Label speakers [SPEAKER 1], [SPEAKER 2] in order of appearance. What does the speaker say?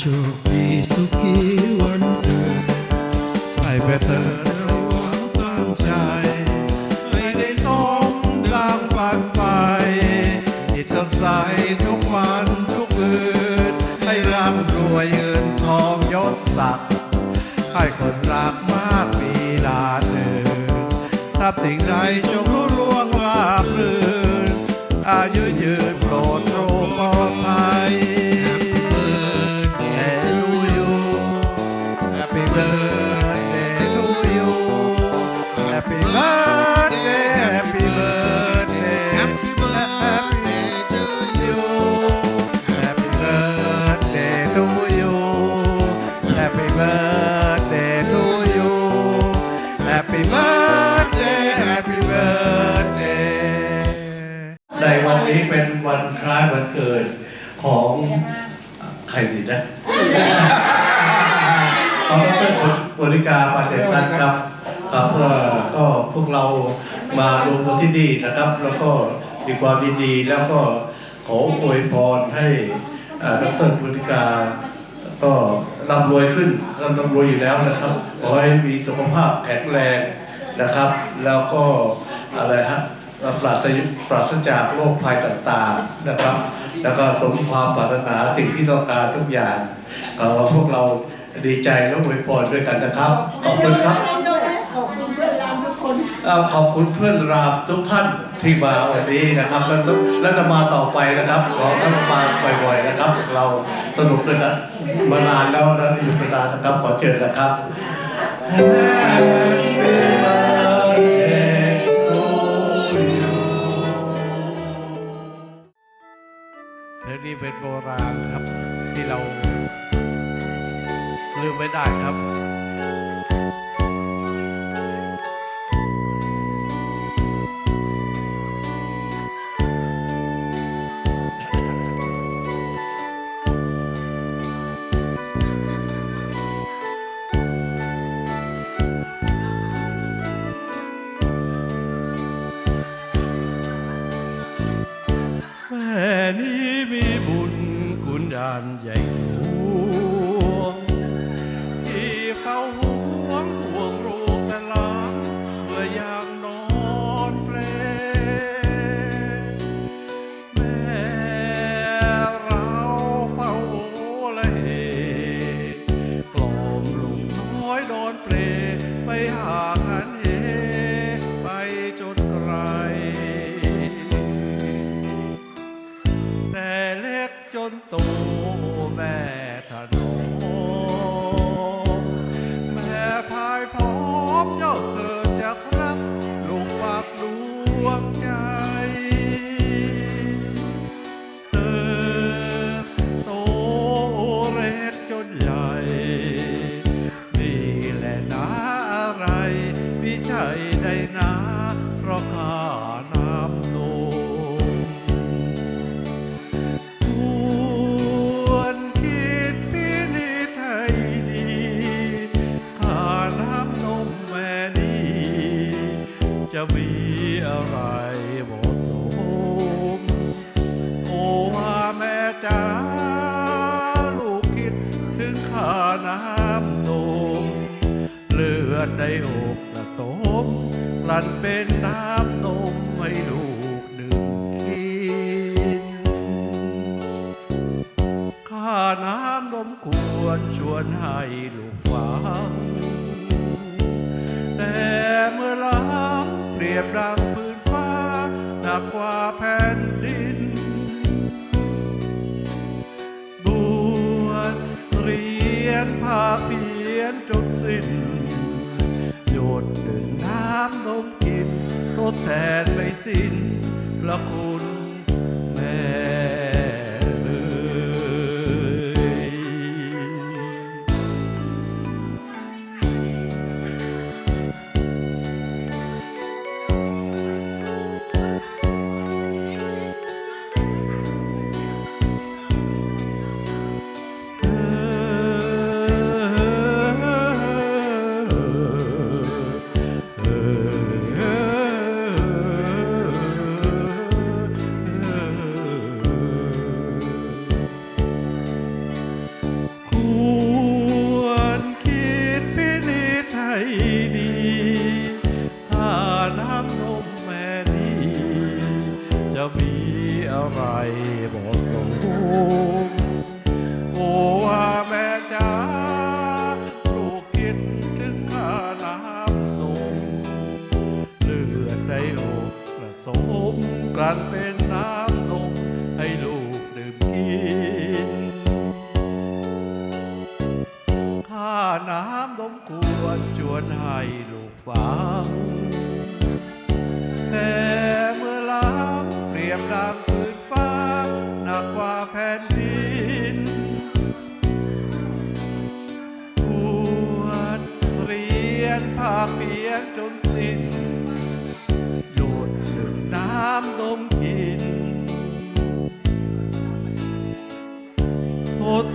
[SPEAKER 1] โชคดีสุขีวันเกิด
[SPEAKER 2] ใช่เบเตอร์
[SPEAKER 1] ได้หวังตั้งใจ
[SPEAKER 2] ไม่ได้สมดังฝันไปที่ทำใจทุกวันทุกคืนให้ร่ำรวยเงินทองยศศักดิ์ให้คนรักมากมีลาเดินถ้าสิ่งใดจงรู้ล่วงราบรื่นอายุยืน คล้ายวันเกิดของใครสินะของดรบริกาปาเจตันครับครับเอ่อก็พวกเรามารวมกันที่นี่นะครับ แล้วก็มีความยินดีแล้วก็ขออวยพรให้เอ่อดรบริกาก็ร่ำรวยขึ้นก็ร่ำรวยอยู่แล้วนะครับ ขอให้มีสุขภาพแข็งแรงนะครับ แล้วก็อะไรฮะ ปราศปราศจากโรคภัยต่างๆนะครับ แล้วก็สมความปรารถนาสิ่งที่ต้องการทุกอย่างก็พวกเราดีใจและอวยพรด้วยกันนะครับ ขอบคุณครับ
[SPEAKER 3] ขอบคุณเพื่อนรามทุกคน
[SPEAKER 2] เอ่อขอบคุณเพื่อนรามทุกท่านที่มาวันนี้นะครับ แล้วก็และจะมาต่อไปนะครับ ขอท่านมาบ่อยๆนะครับ เราสนุกด้วยกันมานานแล้วนะอยู่มานานนะครับ ขอเชิญนะครับ เพลงนี้เป็นโบราณครับ ที่เราลืมไม่ได้ครับานใหญ่หลวง ที่เขาห่วงห่วงลูกแต่ลานเมื่อยางนอนเปลแม่เราเฝ้าและเหกล่อมลูกน้อยนอนเปลไปหาหัน จะมีอะไรเหมาะสม โอ้ว่าแม่จ๋าลูกคิดถึงข้าน้ำนมเลือดในอกผสมกลั่นเป็นน้ำนมให้ลูกดื่มกินข้าน้ำนมควรชวนให้ลูกฟังแต่เมื่อล้า รียบดังพื้นฟ้าหนักกว่าแผ่นดิน บวชเรียนภาเพียนจนสิ้นหยดดื่มน้ำนมกินทดแทนไม่สิ้นพระคุณ เสียงจนสิ้นโดดหนึ่งน้ำลมกินทด